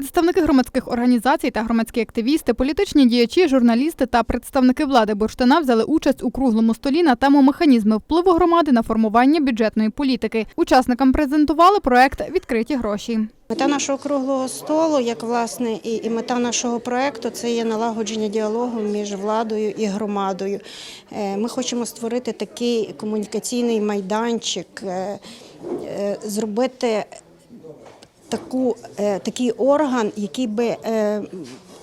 Представники громадських організацій та громадські активісти, політичні діячі, журналісти та представники влади Бурштина взяли участь у круглому столі на тему механізми впливу громади на формування бюджетної політики. Учасникам презентували проект Відкриті гроші. Мета нашого круглого столу, як власне і, і мета нашого проекту, це є налагодження діалогу між владою і громадою. Е, Ми хочемо створити такий комунікаційний майданчик, е, е, зробити таку, е, такий орган, який би е,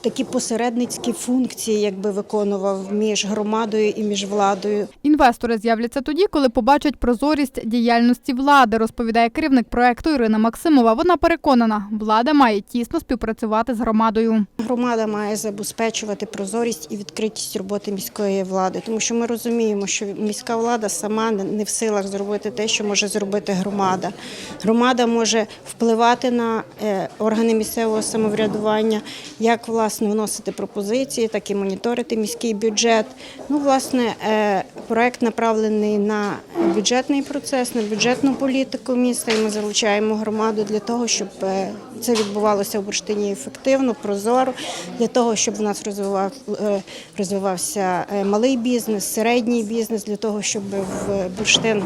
такі посередницькі функції якби виконував між громадою і між владою. Інвестори з'являться тоді, коли побачать прозорість діяльності влади, розповідає керівник проекту Ірина Максимова. Вона переконана, влада має тісно співпрацювати з громадою. Громада має забезпечувати прозорість і відкритість роботи міської влади, тому що ми розуміємо, що міська влада сама не в силах зробити те, що може зробити громада. Громада може впливати на е, органи місцевого самоврядування, як власне вносити пропозиції, так і моніторити міський бюджет. Ну, власне, е, проект направлений на бюджетний процес, на бюджетну політику міста. І ми залучаємо громаду для того, щоб е, це відбувалося в бурштині ефективно, прозоро, для того, щоб в нас розвивав, е, розвивався малий бізнес, середній бізнес, для того, щоб в бурштин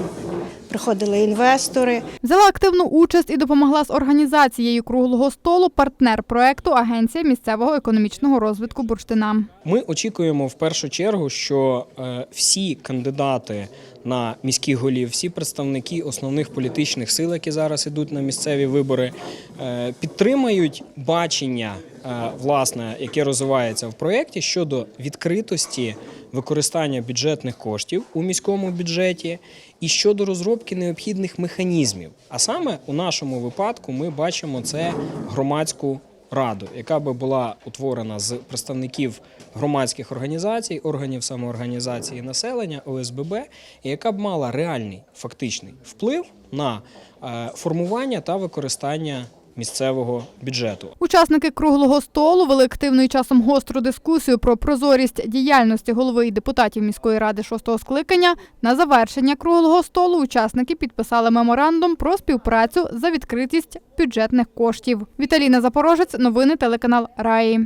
приходили інвестори. Взяла активну участь і допомогла з організацією круглого столу партнер проекту Агенція місцевого економічного розвитку Бурштина. Ми очікуємо в першу чергу, що е, всі кандидати на міських голів, всі представники основних політичних сил, які зараз ідуть на місцеві вибори, е, підтримають бачення, е, власне, яке розвивається в проєкті щодо відкритості використання бюджетних коштів у міському бюджеті і щодо розробки необхідних механізмів. А саме у нашому випадку ми бачимо це громадську раду, яка би була утворена з представників громадських організацій, органів самоорганізації населення, ОСББ, і яка б мала реальний фактичний вплив на е, формування та використання місцевого бюджету. Учасники круглого столу вели активну і часом гостру дискусію про прозорість діяльності голови і депутатів міської ради шостого скликання. На завершення круглого столу учасники підписали меморандум про співпрацю за відкритість бюджетних коштів. Віталіна Запорожець, новини телеканал Раї.